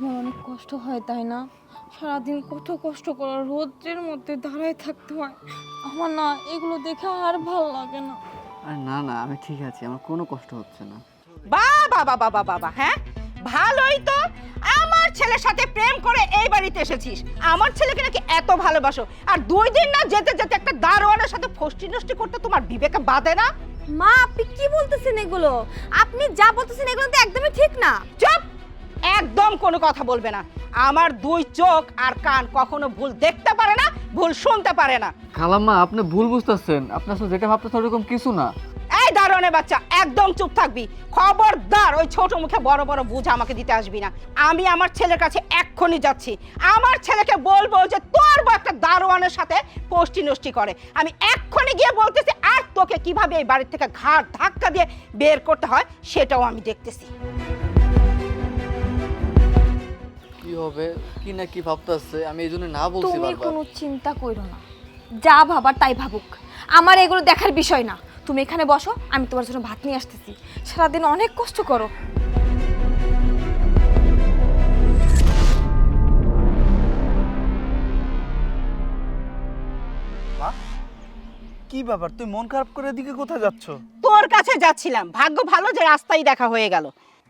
তোমার অনেক কষ্ট হয় তাই না? সারাদিন কত কষ্ট করার রোদ্রের মধ্যে দাঁড়ায় থাকতে হয়। আমার না এগুলো দেখে আর ভালো লাগে না। আরে না না আমি ঠিক আছি আমার কোনো কষ্ট হচ্ছে না। বাবা বাবা বাবা বাবা হ্যাঁ? ভালোই তো। আমার ছেলের সাথে প্রেম করে এই বাড়িতে এসেছিস। আমার ছেলেকে নাকি এত ভালোবাসো। আর দুই দিন না যেতে যেতে একটা দারোয়ানের সাথে ফষ্টি নষ্টি করতে তোমার বিবেকে বাঁধে না? মা আপনি কি বলতেছেন এগুলো? আপনি যা বলতেছেন এগুলো তো একদমই ঠিক না। একদম কোনো কথা বলবে না। আমার দুই চোখ আর কান কখনো ভুল দেখতে পারে না ভুল শুনতে পারে না। খালাম্মা আপনি ভুল বুঝতেছেন। আপনার সাথে যেটা ভাবতেছেন ওরকম কিছু না। এই দারোয়ানের বাচ্চা একদম চুপ থাকবি। খবরদার ওই ছোট মুখে বড় বড় বুঝ আমাকে দিতে আসবি না। আমি আমার ছেলের কাছে এক্ষুনি যাচ্ছি। আমার ছেলেকে বলব যে তোর একটা দারোয়ানের সাথে পোষ্টি নষ্টি করে। আমি এক্ষুনি গিয়ে বলতেছি আর তোকে কীভাবে এই বাড়ির থেকে ঘাট ধাক্কা দিয়ে বের করতে হয় সেটাও আমি দেখতেছি। হবে? কি না কি ভাবতেছে? আমি এই জন্য না বলছি তুমি বারবার। কোনো চিন্তা করো না। যা ভাবার তাই ভাবুক। আমার এগুলো দেখার বিষয় না। তুমি এখানে বসো আমি তোমার জন্য ভাত নিয়ে আসতেছি। সারাদিন অনেক কষ্ট করো। কি ব্যাপার? তুই মন খারাপ করে দিকে কোথায় যাচ্ছ? তোর কাছে যাচ্ছিলাম। ভাগ্য ভালো যে রাস্তায় দেখা হয়ে গেল।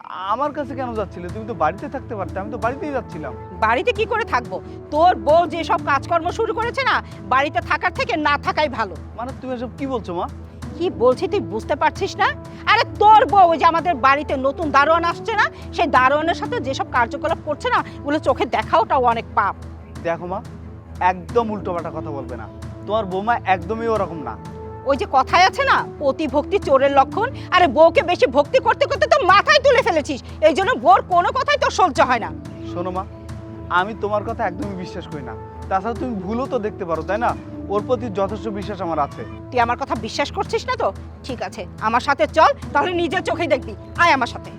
আমার কাছে কেন যাচ্ছিলে? তুমি তো বাড়িতে থাকতে পারতে আমি তো বাড়িতেই যাচ্ছিলাম। বাড়িতে কি করে থাকব? তোর বউ যেসব কাজকর্ম শুরু করেছে না বাড়িতে থাকার থেকে না থাকাই ভালো। মানে তুমি এসব কি বলছো মা? কি বলছি তুই বুঝতে পারছিস না? আরে তোর বউ ওই যে আমাদের বাড়িতে নতুন দারোয়ান আসছে না সেই দারোয়ানের সাথে যেসব কার্যকলাপ করছে না ওগুলো চোখে দেখাওটাও অনেক পাপ। দেখো মা একদম উল্টোপাল্টা কথা বলবে না। তোমার বৌমা একদমই ওরকম না। ওই যে কথায় আছে না অতি ভক্তি চোরের লক্ষণ আরে বউকে বেশি ভক্তি করতে করতে তো মাথায় তুলে ফেলেছিস এই জন্য বোর কোনো কথাই তো সহ্য হয় না। শোনো মা আমি তোমার কথা একদমই বিশ্বাস করি না। তাছাড়া তুমি ভুলও তো দেখতে পারো তাই না? ওর প্রতি যথেষ্ট বিশ্বাস আমার আছে। তুই আমার কথা বিশ্বাস করছিস না তো? ঠিক আছে আমার সাথে চল তাহলে নিজের চোখেই দেখবি। আয় আমার সাথে।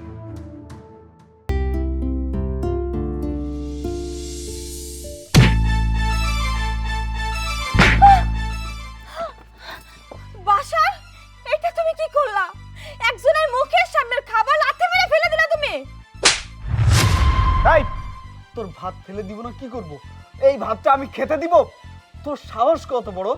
ভাত ফেলে দিব না, কি করব? এই ভাতটা আমি খেতে দিব? তোর সাহস কত বড়?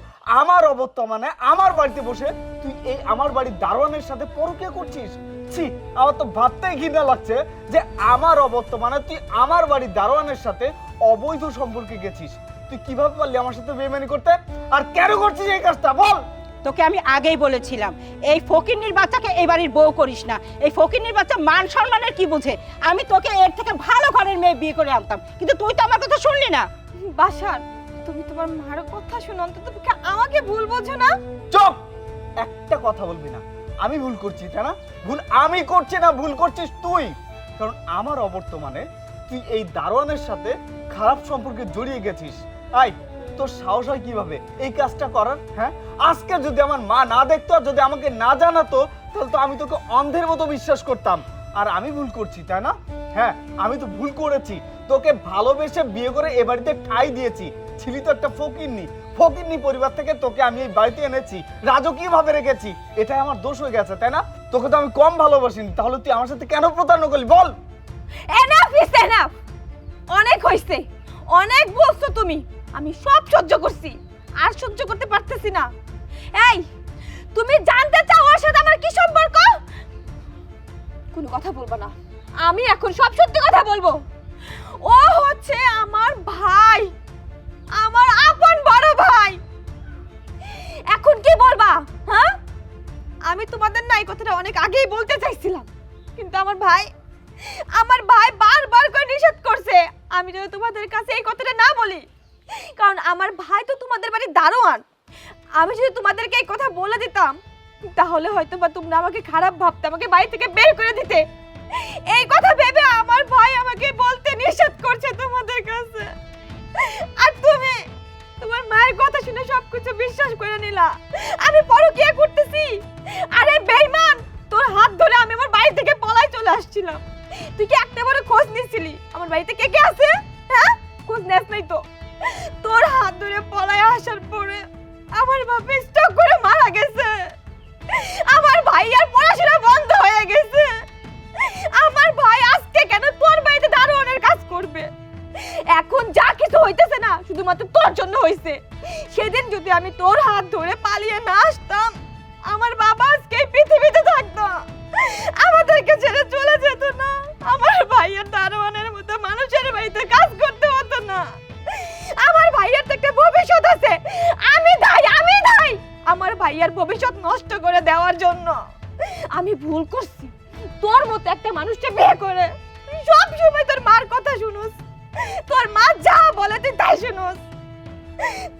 আমার অবর্তমানে আমার বাড়িতে বসে তুই এই আমার বাড়ির দারোয়ানের সাথে পরকিয়া করছিস? ছি, আমার তো ভাবতেই ঘৃণা লাগছে যে আমার অবর্তমানে তুই আমার বাড়ির দারোয়ানের সাথে অবৈধ সম্পর্কে গেছিস। তুই কীভাবে পারলি আমার সাথে বেমানি করতে? আর কেন করছিস এই কাজটা? বল! তোকে আমি আগেই বলেছিলাম এই ফকিন্নির বাচ্চাকে এই বাড়ির বউ করিস না। এই ফকিরনির বাচ্চা মান সম্মানের কি বুঝে? আমি তোকে এর থেকে ভালো ঘরের মেয়ে বিয়ে করে আনতাম কিন্তু তুই তো আমার কথা শুনলি না। বাসার তুমি তোমার মার কথা শুনো অন্তত আমাকে ভুল বোঝো না। চুপ! একটা কথা বলবি না আমি ভুল করছি তাই না? ভুল আমি করছি না ভুল করছিস তুই। কারণ আমার অবর্তমানে তুই এই দারোয়ানের সাথে খারাপ সম্পর্কে জড়িয়ে গেছিস। আই তোর সাহস হয় কীভাবে? এই কাজটা করার হ্যাঁ? আজকে যদি আমার মা না দেখতো, আর যদি আমাকে না জানাতো, তাহলে তো আমি তোকে অন্ধের মতো বিশ্বাস করতাম। আর আমি ভুল করছি, তাই না? হ্যাঁ আমি তো ভুল করেছি। তোকে ভালোবেসে বিয়ে করে এ বাড়িতে ঠাই দিয়েছি। ছিলি তো একটা ফকিরনি ফকিরনি পরিবার থেকে তোকে আমি এই বাড়িতে এনেছি। রাজকীয় ভাবে রেখেছি। এটাই আমার দোষ হয়ে গেছে, তাই না? তোকে তো আমি কম ভালোবাসিনি। তাহলে তুই আমার সাথে কেন প্রতারণা করলি? বল! এনাফ এনাফ অনেক হইছে। অনেক বলছো তুমি। আমি সব সহ্য করছি, আর সহ্য করতে পারতেছি না। এই, তুমি জানতে চাও ওর সাথে আমার কি সম্পর্ক? কোনো কথা বলব না। আমি এখন সব সত্যি কথা বলব। ও হচ্ছে আমার ভাই, আমার আপন বড় ভাই। এখন কি বলবা হ্যাঁ? আমি তোমাদের না এই কথাটা অনেক আগেই বলতে চাইছিলাম, কিন্তু আমার ভাই আমার ভাই বারবার করে নিষেধ করছে। আমি যদি তোমাদের কাছে এই কথাটা না বলি। কারণ আমার ভাই তো তোমাদের বাড়ির দারোয়ান। আমি যদি তোমাদেরকে এই কথা বলে দিতাম, তাহলে হয়তো বা তোমরা আমাকে খারাপ ভাবতে, আমাকে বাড়ি থেকে বের করে দিতে। এই কথা ভেবে আমার ভাই আমাকে বলতে নিষেধ করছে তোমাদের কাছে। আর তুমি, তোমার মায়ের কথা শুনে সবকিছু বিশ্বাস করে নিলা। আমি পরকিয়া করতেছি। আরে বেঈমান তোর হাত ধরে আমি আমার বাড়ি থেকে পলাই চলে আসছিলাম। তুই কি একটা বড় খোঁজ নিছিলি আমার বাড়িতে কে কে আছে? হ্যাঁ? খোঁজ নেস নাই তো। তোর হাত ধরে পলাই আসার পরে আমার বাপ স্টক করে মারা গেছে। আমার ভাই আর পড়াশোনা বন্ধ হয়ে গেছে। আমার ভাই আজকে কেন তোর বাড়িতে দারোয়ানের কাজ করবে? এখন যা কিছু হইতেছে না, শুধুমাত্র তোর জন্য হয়েছে সেদিন যদি আমি তোর হাত ধরে পালিয়ে না আসতাম, আমার বাবা আজকে পৃথিবীতে থাকতো। আমাদেরকে ছেড়ে চলে যেত না। আমার ভাইয়ের দারোয়ানের মতো মানুষের বাড়িতে কাজ করতে। ভাইয়ের ভবিষ্যৎ নষ্ট করে দেওয়ার জন্য। আমি ভুল করছি। তোর মতো একটা মানুষকে বিয়ে করে সব সময় তোর মার কথা শুনুস। তোর মা যা বলে তুই তাই শুনুস।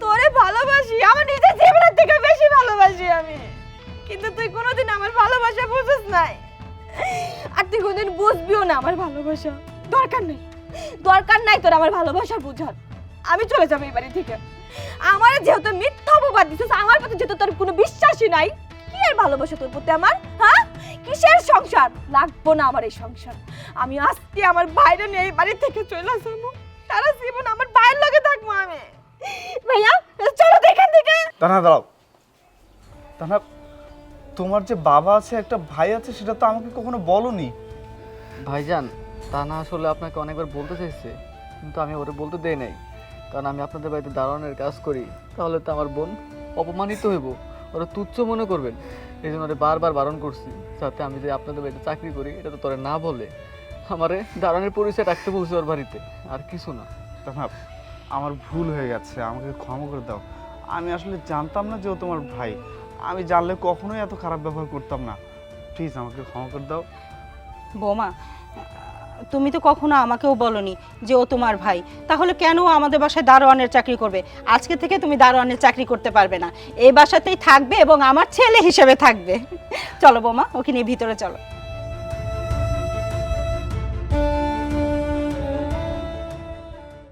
তোরে ভালোবাসি, আমার নিজের জীবনের থেকে বেশি ভালোবাসি আমি। কিন্তু তুই কোনোদিন আমার ভালোবাসা বুঝিস নাই। আর তুই কোনোদিন বুঝবিও না আমার ভালোবাসা। দরকার নেই। দরকার নাই তোর আমার ভালোবাসা বুঝার। আমি চলে যাব এই বাড়ি থেকে। আমার যেহেতু মিথ্যা অপবাদ দিছিস আমার প্রতি যেহেতু তোর কোনো বিশ্বাসই নাই কি আর ভালোবাসা তোর প্রতি আমার? হ্যাঁ? কিসের সংসার? লাগবো না আমার এই সংসার। আমি আজকে আমার বাইরে নিয়ে এই বাড়ি থেকে চলে যাব। সারা জীবন আমার বাইরের লগে থাকব আমি। ভাইয়া চলো তো এখান থেকে তানা দাঁড়াও। তানা তোমার যে বাবা আছে একটা ভাই আছে সেটা তো আমাকে কখনো বলনি। ভাইজান তা না আসলে আপনাকে অনেকবার বলতে চাইছে কিন্তু আমি ওরে বলতে দেই নাই। কারণ আমি আপনাদের বাড়িতে দারোয়ানের কাজ করি তাহলে তো আমার বোন অপমানিত হইব। ওরা তুচ্ছ মনে করবেন। এই জন্য ওরে বারবার বারণ করছি যাতে আমি যে আপনাদের বাড়িতে চাকরি করি এটা তো তোরে না বলে। আমারে দারোয়ানের পরিচয় রাখতে বলছে ওর বাড়িতে আর কিছু না। তানা আমার ভুল হয়ে গেছে আমাকে ক্ষমা করে দাও। আমি আসলে জানতাম না যে ও তোমার ভাই। আমি জানলে কখনোই এত খারাপ ব্যবহার করতাম না। প্লিজ আমাকে ক্ষমা করে দাও। বৌমা তুমি তো কখনো আমাকেও বলনি যে ও তোমার ভাই। তাহলে কেন আমাদের বাসায় দারোয়ানের চাকরি করবে? আজকে থেকে তুমি দারোয়ানের চাকরি করতে পারবে না। এই বাসাতেই থাকবে এবং আমার ছেলে হিসেবে থাকবে। চলো বোমা, ওকে নিয়ে ভিতরে চলো।